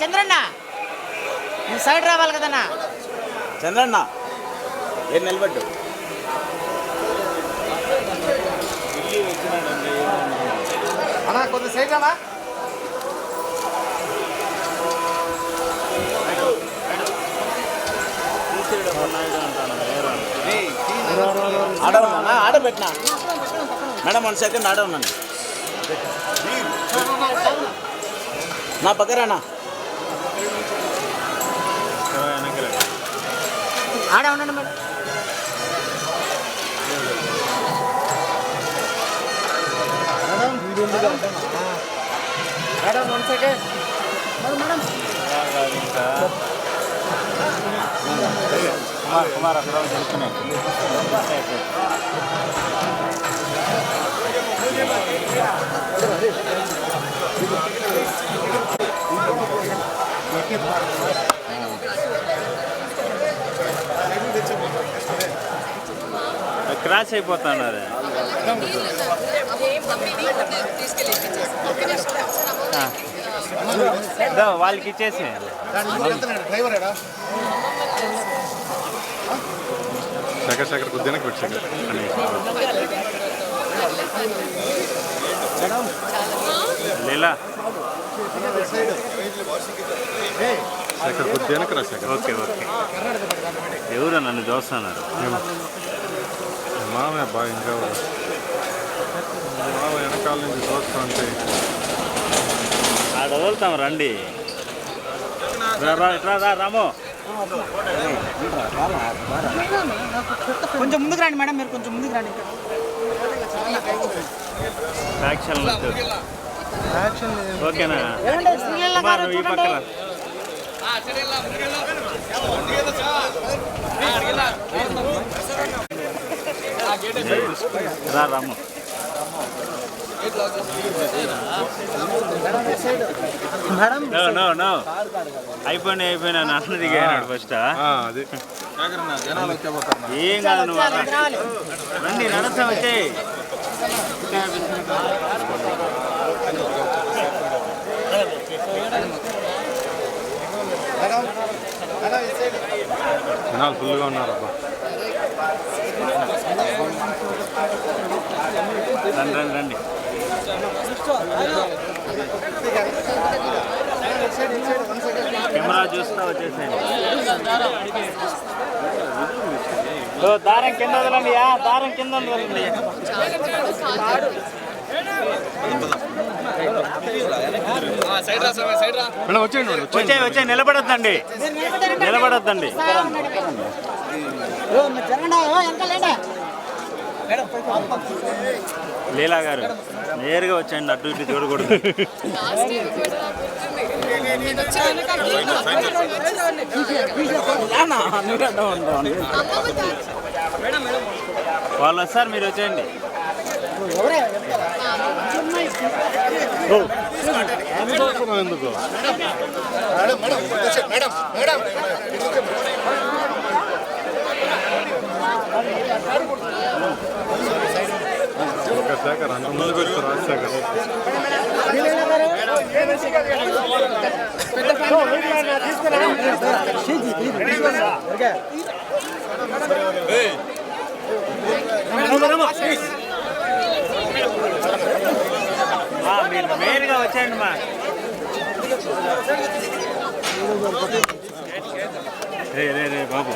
చంద్రన్న. నువ్వు సైడ్ రావాలి కదన్నా. చంద్రన్న ఏం నిలబెట్టు అన్నా కొంత సైడ్ అన్నా ఆడ ఉన్నా ఆడ పెట్టినా? మేడం వన్ సెకండ్ ఆడ ఉన్నాను నా పక్కరానా ఆడ ఉండండి madam madam one second Kumar Kumar అక్కడ చూస్తున్నాయి క్రాష్ అయిపోతున్నారు. వాళ్ళకి ఇచ్చేసి. శేఖర్ శేఖర్ కొద్దిగా పెట్టు శేఖర్. లీలా. శేఖర్ కొద్దిగా రా శేఖర్. Okay okay. ఎవరు నన్ను చూస్తున్నారు? మామయ్య బాగా ఇంకా మామ వెనకాల నుంచి చూస్తా అంటే ఆడ వదులుతాం రండి రాము కొంచెం ముందుకు రండి మేడం మీరు కొంచెం ముందుకు రండి. ఓకేనా? ఈ పక్కన రాము. Madam no no no. అయిపోయినా అయిపోయినా నాన్న దిగాడు ఫస్ట్ ఏం కాదు నువ్వు రండి నడస్తా వచ్చే. జనాలు ఫుల్గా ఉన్నారు అబ్బా రండి రండి రండి. కెమెరా చూస్తా దారం కింద వదలండి యా, దారం కింద వదలండి. వచ్చేయండి వచ్చే వచ్చే నిలబడొద్దండి. నిలబడొద్దండి. లీలా గారు నేరుగా వచ్చేయండి అటు ఇటు చూడకూడదు. వాళ్ళు వస్తారు మీరు వచ్చేయండి. ఎందుకు? Madam madam madam madam Shekhar అంత రాజశేఖర్ మీరు వచ్చేయండి మా రే రే రే బాబు.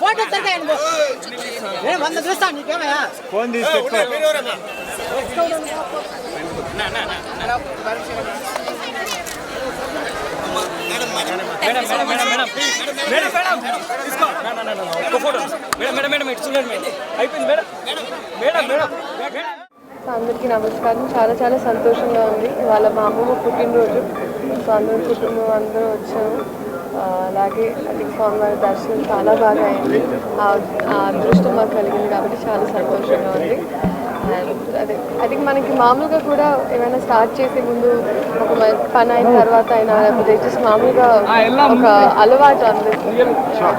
ఫోటో తిరగాయండి బో. నేను వంద చూస్తాను నీకేమయ్యా? ఫోన్ తీసుకొచ్చుకో అందరికీ నమస్కారం. చాలా చాలా సంతోషంగా ఉంది. ఇవాళ మా అమ్మమ్మ పుట్టినరోజు. సో అందరూ కుటుంబం అందరూ వచ్చాము అలాగే అది స్వామివారి దర్శనం చాలా బాగా అయింది. ఆ అదృష్టం మాకు కలిగింది కాబట్టి చాలా సంతోషంగా ఉంది. అదే అది మనకి మామూలుగా కూడా ఏమైనా స్టార్ట్ చేసే ముందు ఒక పని అయిన తర్వాత అయినా లేకపోతే జస్ట్ మామూలుగా ఒక అలవాటు అందరికీ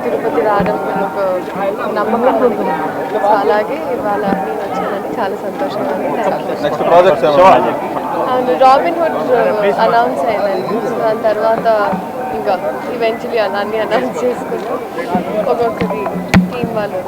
తిరుపతి రావడం ఒక నమ్మకం ఉంది సో అలాగే ఇవాళ నేను వచ్చానని చాలా సంతోషంగా ఉంది. రాబిన్ హుడ్ అనౌన్స్ అయిందండి. సో దాని తర్వాత ఇంకా ఈవెన్చువలీ అలా అన్ని అనౌన్స్ చేసుకుంటూ. ఒక్కొక్కటి టీం వాళ్ళు.